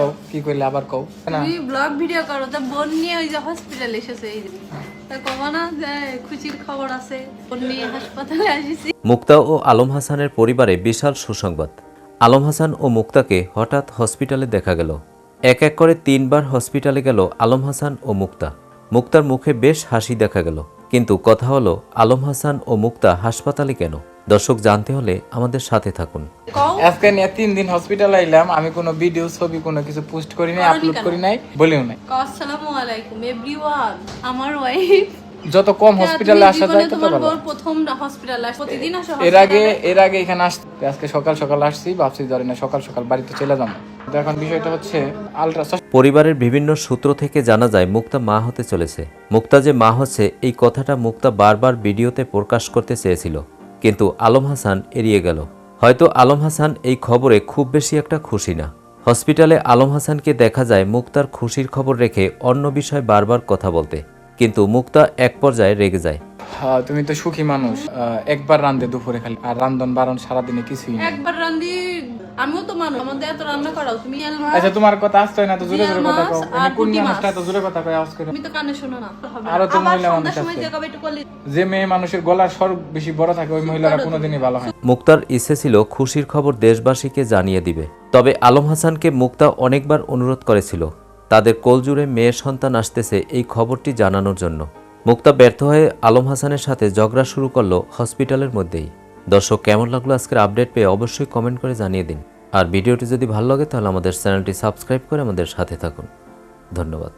কও কি করলে আবার কও? না তুমি ব্লগ ভিডিও করো তা বোন নিয়ে ওই যে হসপিটাল এসেছে এই যে। তা কব না যে খুশির খবর আছে বোন নিয়ে হাসপাতালে আসিছি। মুক্তা ও আলম হাসানের পরিবারে বিশাল সুসংবাদ। আলম হাসান ও মুক্তাকে হঠাৎ হসপিটালে দেখা গেল। এক এক করে তিনবার হসপিটালে গেল আলম হাসান ও মুক্তা। মুক্তার মুখে বেশ হাসি দেখা গেল। কিন্তু কথা হলো আলম হাসান ও মুক্তা হাসপাতালে কেন? দর্শক জানতে হলে আমাদের সাথে থাকুন। আজকে নিয়ে তিন দিন হসপিটালে আইলাম আমি কোনো ভিডিও ছবি কোনো কিছু পোস্ট করি নাই আপলোড করি নাই বলিও নাই। আসসালামু আলাইকুম এভরিওয়ান আমার ওয়াইফ যত কম হসপিটালে আসা যায় তত ভালো। প্রথম হসপিটালে আসে প্রতিদিন আসো এর আগে এর আগে এখানে আসতে আজকে সকাল সকাল আসছি ভাবছি ধরে না সকাল সকাল বাড়িতে চলে যাব। তো এখন বিষয়টা হচ্ছে আলট্রাসাউন্ড পরিবারের বিভিন্ন সূত্র থেকে জানা যায় মুক্তা মা হতে চলেছে। মুক্তা যে মা হচ্ছে এই কথাটা মুক্তা বারবার ভিডিওতে প্রকাশ করতে চেয়েছিল। কিন্তু আলম হাসান এড়িয়ে গেল। হয়তো আলম হাসান এই খবরে খুব বেশি একটা খুশি না। হসপিটালে আলম হাসানকে দেখা যায় মুক্তার খুশির খবর রেখে অন্য বিষয় বারবার কথা বলতে। কিন্তু মুক্তা এক পর্যায়ে রেগে যায়। হ্যাঁ তুমি তো সুখী মানুষ। আহ, একবার রান্ধে দুপুরে খালি। আর রান্ধন বারণ সারাদিনে কিছুই না একবার রান্দি আমিও তো মানুষ আমাদের এত রান্না করাও তুমি আচ্ছা তোমার কথা আসতে না তো জোরে জোরে কথা কও। কোন মানুষটা এত জোরে কথা কয় আওয়াজ করে। তুমি তো কানে শোনো না আরও তো মহিলা মানুষ যে মেয়ে মানুষের গলার স্বর বেশি বড় থাকে ওই মহিলারা কোনোদিনই ভালো হয় মুক্তার ইচ্ছে ছিল খুশির খবর দেশবাসীকে জানিয়ে দিবে। তবে আলম হাসানকে মুক্তা অনেকবার অনুরোধ করেছিল। তাদের কোলজুড়ে মেয়ের সন্তান আসতেছে এই খবরটি জানানোর জন্য। মুক্তা ব্যর্থ হয়ে আলম হাসানের সাথে ঝগড়া শুরু করল হসপিটালের মধ্যেই। দর্শক, কেমন লাগল আজকের আপডেট পেয়ে অবশ্যই কমেন্ট করে জানিয়ে দিন। আর ভিডিওটি যদি ভালো লাগে, তাহলে আমাদের চ্যানেলটি সাবস্ক্রাইব করে আমাদের সাথে থাকুন। ধন্যবাদ।